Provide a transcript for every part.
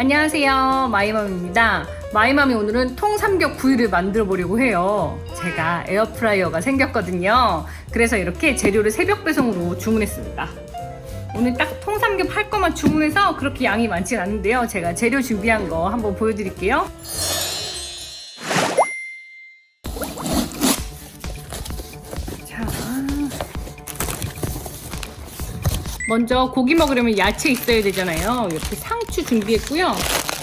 안녕하세요. 마이맘입니다. 마이맘이 오늘은 통삼겹 구이를 만들어 보려고 해요. 제가 에어프라이어가 생겼거든요. 그래서 이렇게 재료를 새벽 배송으로 주문했습니다. 오늘 딱 통삼겹 할 것만 주문해서 그렇게 양이 많진 않은데요. 제가 재료 준비한 거 한번 보여드릴게요. 먼저 고기 먹으려면 야채 있어야 되잖아요. 이렇게 상추 준비했고요.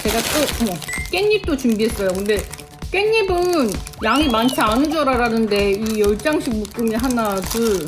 제가 또 어머, 깻잎도 준비했어요. 근데 깻잎은 양이 많지 않은 줄 알았는데 이 10장씩 묶음이 하나, 둘,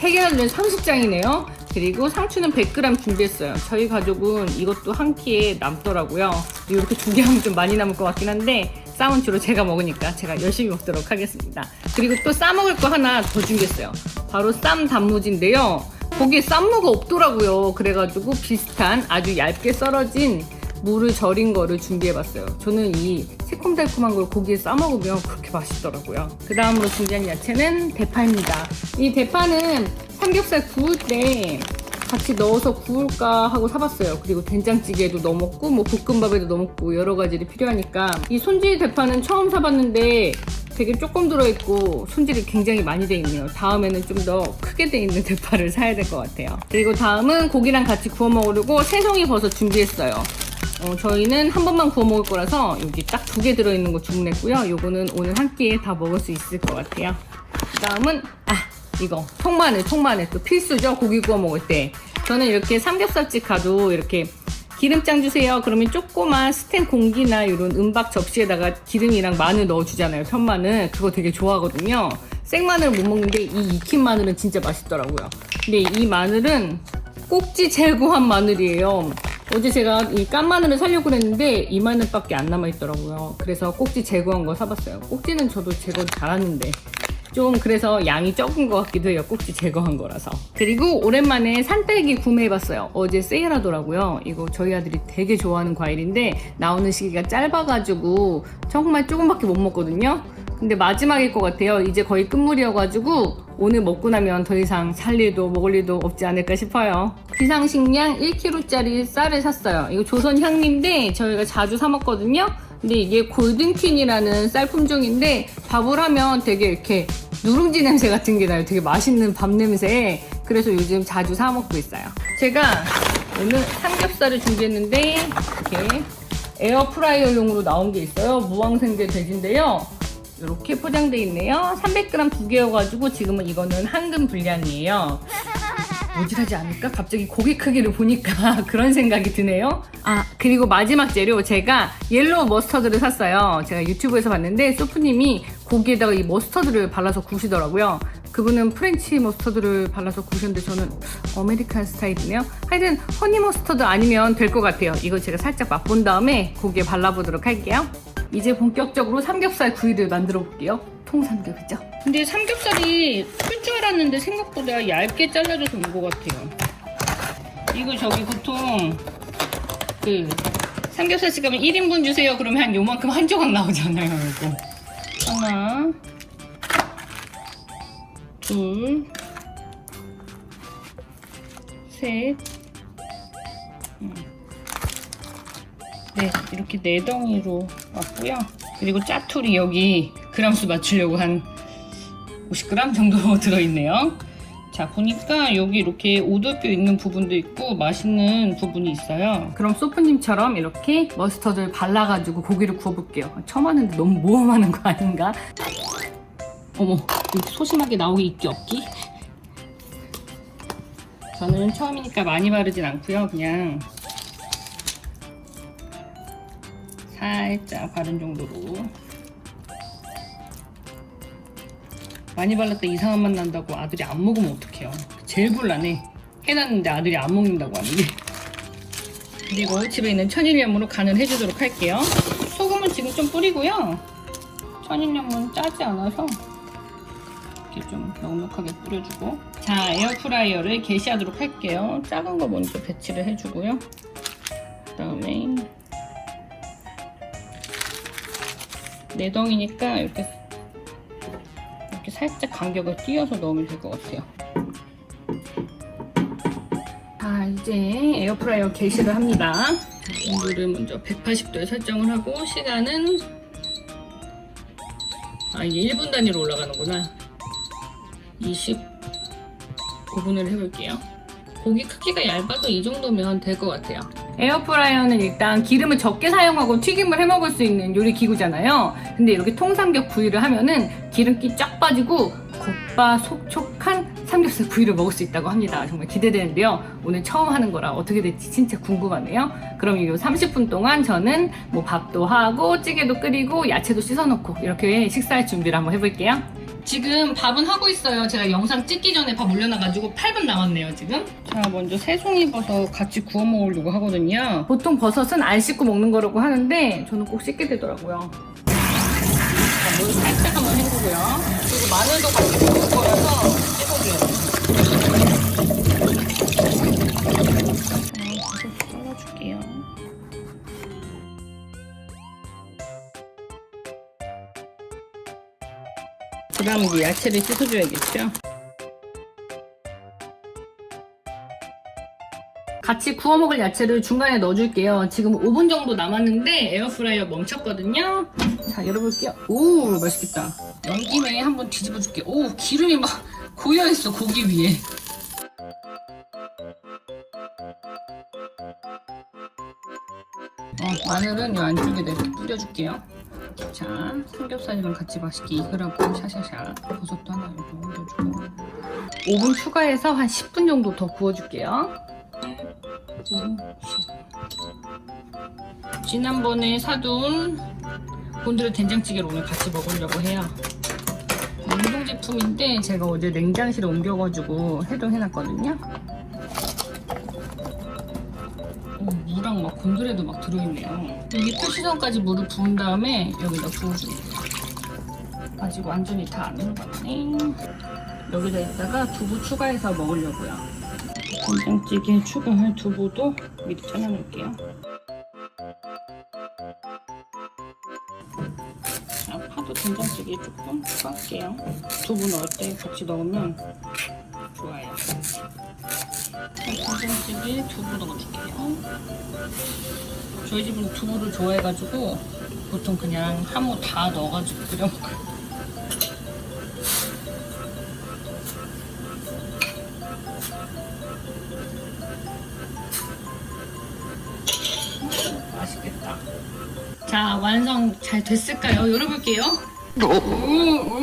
세 개나 들면 30장이네요. 그리고 상추는 100g 준비했어요. 저희 가족은 이것도 한 끼에 남더라고요. 이렇게 두 개 하면 좀 많이 남을 것 같긴 한데 쌈은 주로 제가 먹으니까 제가 열심히 먹도록 하겠습니다. 그리고 또 싸먹을 거 하나 더 준비했어요. 바로 쌈 단무지인데요. 거기에 쌈무가 없더라고요. 그래가지고 비슷한 아주 얇게 썰어진 물을 절인 거를 준비해봤어요. 저는 이 새콤달콤한 걸 고기에 싸먹으면 그렇게 맛있더라고요. 그 다음으로 준비한 야채는 대파입니다. 이 대파는 삼겹살 구울 때 같이 넣어서 구울까 하고 사봤어요. 그리고 된장찌개에도 넣어 먹고 뭐 볶음밥에도 넣어 먹고 여러 가지를 필요하니까 이 손질 대파는 처음 사봤는데 되게 조금 들어있고 손질이 굉장히 많이 돼 있네요. 다음에는 좀 더 크게 돼 있는 대파를 사야 될 것 같아요. 그리고 다음은 고기랑 같이 구워 먹으려고 새송이 버섯 준비했어요. 어, 저희는 한 번만 구워 먹을 거라서 여기 딱 두 개 들어있는 거 주문했고요. 요거는 오늘 한 끼에 다 먹을 수 있을 것 같아요. 그 다음은 아 이거 통마늘 통마늘 또 필수죠 고기 구워 먹을 때 저는 이렇게 삼겹살집 가도 이렇게 기름장 주세요. 그러면 조그만 스텐 공기나 이런 은박 접시에다가 기름이랑 마늘 넣어주잖아요. 편마늘. 그거 되게 좋아하거든요. 생마늘 못 먹는데 이 익힌 마늘은 진짜 맛있더라고요. 근데 이 마늘은 꼭지 제거한 마늘이에요. 어제 제가 이 깐 마늘을 사려고 했는데 이 마늘밖에 안 남아있더라고요. 그래서 꼭지 제거한 거 사봤어요. 꼭지는 저도 제거 잘하는데 좀 그래서 양이 적은 것 같기도 해요. 꼭지 제거한 거라서. 그리고 오랜만에 산딸기 구매해봤어요. 어제 세일하더라고요. 이거 저희 아들이 되게 좋아하는 과일인데 나오는 시기가 짧아가지고 정말 조금밖에 못 먹거든요. 근데 마지막일 것 같아요. 이제 거의 끝물이어가지고 오늘 먹고 나면 더 이상 살 일도 먹을 일도 없지 않을까 싶어요. 비상식량 1kg짜리 쌀을 샀어요. 이거 조선 향리인데 저희가 자주 사 먹거든요. 근데 이게 골든퀸이라는 쌀 품종인데 밥을 하면 되게 이렇게 누룽지 냄새 같은 게 나요. 되게 맛있는 밥 냄새. 그래서 요즘 자주 사 먹고 있어요. 제가 오늘 삼겹살을 준비했는데 이렇게 에어프라이어용으로 나온 게 있어요. 무항생제 돼지인데요. 이렇게 포장돼 있네요. 300g 두 개여가지고 지금은 이거는 한금 분량이에요. 모질하지 않을까? 갑자기 고기 크기를 보니까 그런 생각이 드네요. 아, 그리고 마지막 재료 제가 옐로우 머스터드를 샀어요. 제가 유튜브에서 봤는데 소프님이 고기에다가 이 머스터드를 발라서 구우시더라고요. 그분은 프렌치 머스터드를 발라서 구우셨는데 저는 아메리칸 스타일이네요. 하여튼 허니 머스터드 아니면 될 것 같아요. 이거 제가 살짝 맛본 다음에 고기에 발라보도록 할게요. 이제 본격적으로 삼겹살 구이를 만들어 볼게요. 통삼겹이죠. 근데 삼겹살이 클 줄 알았는데 생각보다 얇게 잘라져서 온 것 같아요. 이거 저기 보통 그 삼겹살 집 가면 1인분 주세요 그러면 한 요만큼 한 조각 나오잖아요. 이거. 하나, 둘, 셋, 음. 네, 이렇게 네 덩이로 왔고요. 그리고 짜투리 여기 그람수 맞추려고 한 50g 정도 들어있네요. 자, 보니까 여기 이렇게 오돌뼈 있는 부분도 있고 맛있는 부분이 있어요. 그럼 소프님처럼 이렇게 머스터드를 발라가지고 고기를 구워볼게요. 처음 하는데 너무 모험하는 거 아닌가? 어머, 이렇게 소심하게 나오기 있기 없기? 저는 처음이니까 많이 바르진 않고요. 그냥 살짝 바른 정도로 많이 발랐다 이상한 맛 난다고 아들이 안 먹으면 어떡해요? 제일 곤란해. 해놨는데 아들이 안 먹는다고 하는데 그리고 집에 있는 천일염으로 간을 해주도록 할게요. 소금은 지금 좀 뿌리고요. 천일염은 짜지 않아서 이렇게 좀 넉넉하게 뿌려주고. 자 에어프라이어를 게시하도록 할게요. 작은 거 먼저 배치를 해주고요. 그 다음에 네 덩이니까 이렇게 이렇게 살짝 간격을 띄어서 넣으면 될 것 같아요. 자 이제 에어프라이어 게시를 합니다. 온도를 먼저 180도에 설정을 하고 시간은 아 이게 1분 단위로 올라가는구나 25분을 해볼게요 고기 크기가 얇아서 이 정도면 될 것 같아요 에어프라이어는 일단 기름을 적게 사용하고 튀김을 해 먹을 수 있는 요리 기구잖아요 근데 이렇게 통삼겹 구이를 하면은 기름기 쫙 빠지고 겉바 속촉한 삼겹살 구이를 먹을 수 있다고 합니다. 정말 기대되는데요. 오늘 처음 하는 거라 어떻게 될지 진짜 궁금하네요. 그럼 이 30분 동안 저는 뭐 밥도 하고 찌개도 끓이고 야채도 씻어 놓고 이렇게 식사할 준비를 한번 해볼게요. 지금 밥은 하고 있어요. 제가 영상 찍기 전에 밥 올려놔가지고 8분 남았네요, 지금. 자, 먼저 새송이 버섯 같이 구워 먹으려고 하거든요. 보통 버섯은 안 씻고 먹는 거라고 하는데 저는 꼭 씻게 되더라고요. 자, 물 살짝 한번 헹구고요. 그리고 마늘도 같이 볶을 거라서 찌고기요. 이제 야채를 씻어줘야겠죠? 같이 구워 먹을 야채를 중간에 넣어줄게요. 지금 5분 정도 남았는데 에어프라이어 멈췄거든요. 자, 열어볼게요. 오, 맛있겠다. 연김에 한번 뒤집어줄게요. 오, 기름이 막 고여있어, 고기 위에. 어, 마늘은 이 안쪽에 뿌려줄게요. 자, 삼겹살이랑 같이 맛있게 익으라고 샤샤샤 버섯도 하나 여기 올려주고. 5분 추가해서 한 10분 정도 더 구워줄게요. 5, 10. 지난번에 사둔 곤드레 된장찌개를 오늘 같이 먹으려고 해요. 냉동 제품인데 제가 어제 냉장실에 옮겨가지고 해동해놨거든요 오, 무랑 막 곤드레도 막 들어있네요. 여기 표시선까지 물을 부은 다음에 여기다 부어줄게요. 아직 완전히 다 안 녹았네. 여기다 있다가 두부 추가해서 먹으려고요. 된장찌개에 추가할 두부도 미리 잘라놓을게요. 자, 파도 된장찌개 조금 추가할게요. 두부 넣을 때 같이 넣으면 된장찌개 두부 넣어줄게요. 저희 집은 두부를 좋아해가지고 보통 그냥 한무 다 넣어가지고 끓여 먹어요. 음, 맛있겠다. 자, 완성 잘 됐을까요? 열어볼게요. 오,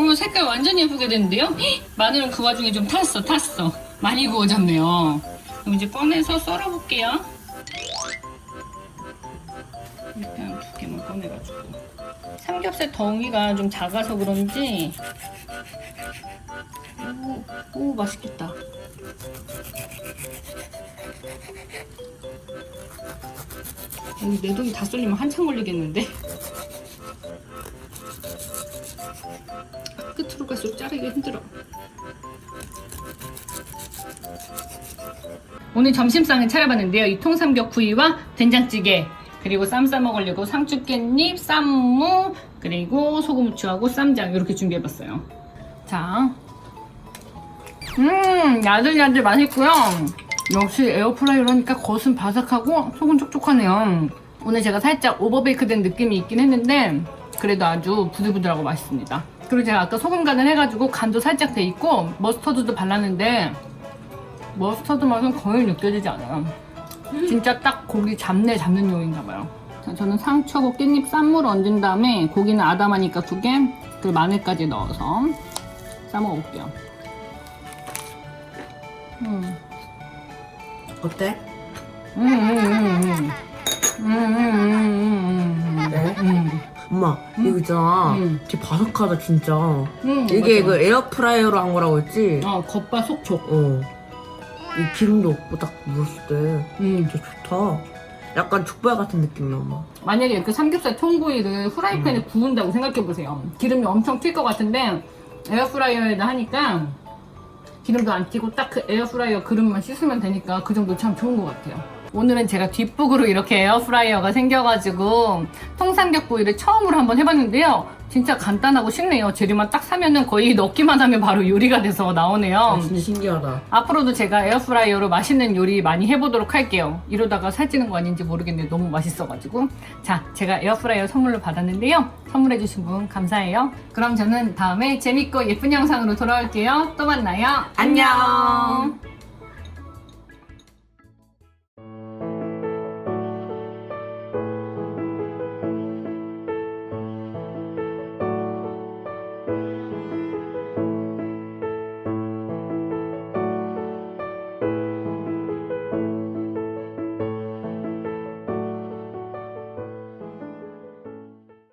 오, 색깔 완전 예쁘게 됐는데요? 헉, 마늘은 그 와중에 좀 탔어, 탔어. 많이 구워졌네요. 그럼 이제 꺼내서 썰어볼게요. 일단 두 개만 꺼내가지고. 삼겹살 덩이가 좀 작아서 그런지. 오, 오 맛있겠다. 여기 내 돈이 다 쏠리면 한참 걸리겠는데? 끝으로 갈수록 자르기 힘들어. 오늘 점심상을 차려봤는데요. 이 통삼겹 구이와 된장찌개 그리고 쌈 싸 먹으려고 상추 깻잎, 쌈무 그리고 소금 후추하고 쌈장 이렇게 준비해봤어요. 자, 음 야들야들 맛있고요. 역시 에어프라이어라니까 겉은 바삭하고 속은 촉촉하네요. 오늘 제가 살짝 오버베이크된 느낌이 있긴 했는데 그래도 아주 부들부들하고 맛있습니다. 그리고 제가 아까 소금 간을 해가지고 간도 살짝 돼 있고 머스터드도 발랐는데 머스터드 맛은 거의 느껴지지 않아요. 진짜 딱 고기 잡내 잡는 용인가 봐요. 자, 저는 상추하고 깻잎 쌈무를 얹은 다음에 고기는 아담하니까 두 개, 그리고 마늘까지 넣어서 싸먹어볼게요. 음. 어때? 음, 음, 음, 음. 음, 음, 음, 음, 네? 음. 엄마 이거 있잖아 음. 되게 바삭하다 진짜 음, 이게 맞아. 그 에어프라이어로 한 거라고 했지? 어, 겉바 속촉. 어. 이 기름도 없고 딱 물었을 때 음. 진짜 좋다 약간 족발 같은 느낌이야 엄마 만약에 이렇게 삼겹살 통구이를 후라이팬에 구운다고 생각해보세요. 기름이 엄청 튈 것 같은데 에어프라이어에다 하니까 기름도 안 튀고 딱 그 에어프라이어 그릇만 씻으면 되니까 그 정도 참 좋은 것 같아요. 오늘은 제가 뒷북으로 이렇게 에어프라이어가 생겨가지고 통삼겹구이를 처음으로 한번 해봤는데요. 진짜 간단하고 쉽네요. 재료만 딱 사면은 거의 넣기만 하면 바로 요리가 돼서 나오네요. 아, 진짜 신기하다. 앞으로도 제가 에어프라이어로 맛있는 요리 많이 해보도록 할게요. 이러다가 살찌는 거 아닌지 모르겠는데 너무 맛있어가지고. 자, 제가 에어프라이어 선물로 받았는데요. 선물해주신 분 감사해요. 그럼 저는 다음에 재밌고 예쁜 영상으로 돌아올게요. 또 만나요. 안녕.